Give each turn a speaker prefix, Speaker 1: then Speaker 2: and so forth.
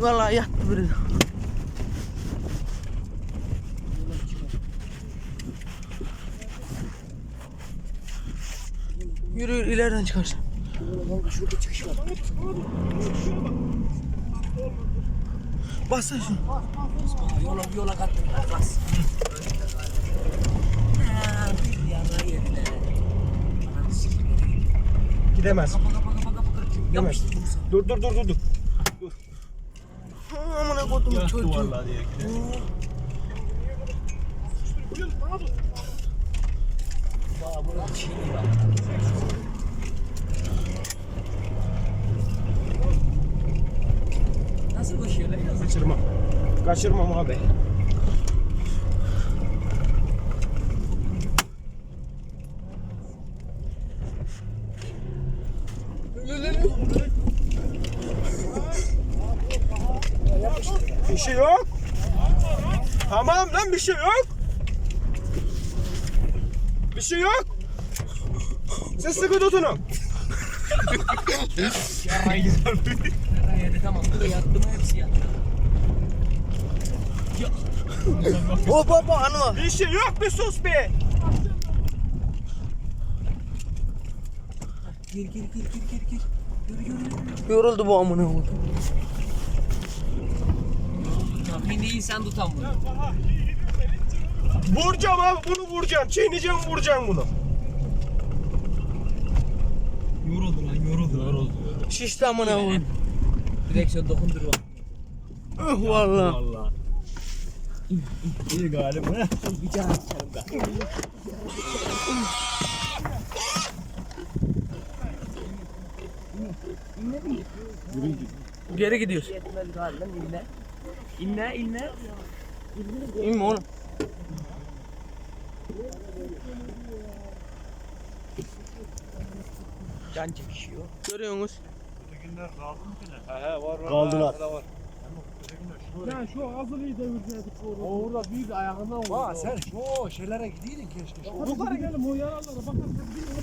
Speaker 1: Vallahi yattı biri. Yürü yürü ileriden çıkarsın.
Speaker 2: Şurada çıkış var.
Speaker 1: Bas sen şunu.
Speaker 2: Yola yola kattım. Bas. Bir yana.
Speaker 3: Gidemez. Dur dur dur dur. dur.
Speaker 1: Amına kodum çocuğu.
Speaker 2: Bir şey değil bak. Lan? Nasıl?
Speaker 3: Kaçırmam. Kaçırmam abi. Bir şey yok. Tamam lan bir şey yok. Bir şey yok. Siz sıkı tutunun.
Speaker 2: Yedi tamam. Burada yattı mı hepsi yattı.
Speaker 1: Hop hop hop anı.
Speaker 3: Bir şey yok bir sus be.
Speaker 2: Gir gir gir gir gir gir. Yürü yürü yürü.
Speaker 1: Yoruldu bu amına.
Speaker 2: Tamam hindi sen tutan bunu.
Speaker 3: Vuracağım abi bunu vuracağım. Çiğneyeceğim vuracağım bunu.
Speaker 2: Yoruldu lan yoruldu. Yoruldu.
Speaker 1: Şişti amına kodum.
Speaker 2: Direksiyon dokundur bak.
Speaker 1: Üh valla.
Speaker 3: Allah. İyi galiba.
Speaker 2: Bir can açalım da.
Speaker 1: Geri gidiyoruz.
Speaker 2: Yetmez galiba. İnne inne.
Speaker 1: İnme oğlum.
Speaker 2: Can çekişiyor.
Speaker 1: Görüyorsunuz.
Speaker 3: Kaldılar.
Speaker 4: Ya şu azılıyı devirseydik orada. Orada büyük ayağından vurdu.
Speaker 5: Aa sen şu şeylere gidiydin keşke. Şu
Speaker 4: Yukarı gelin o yaralara bir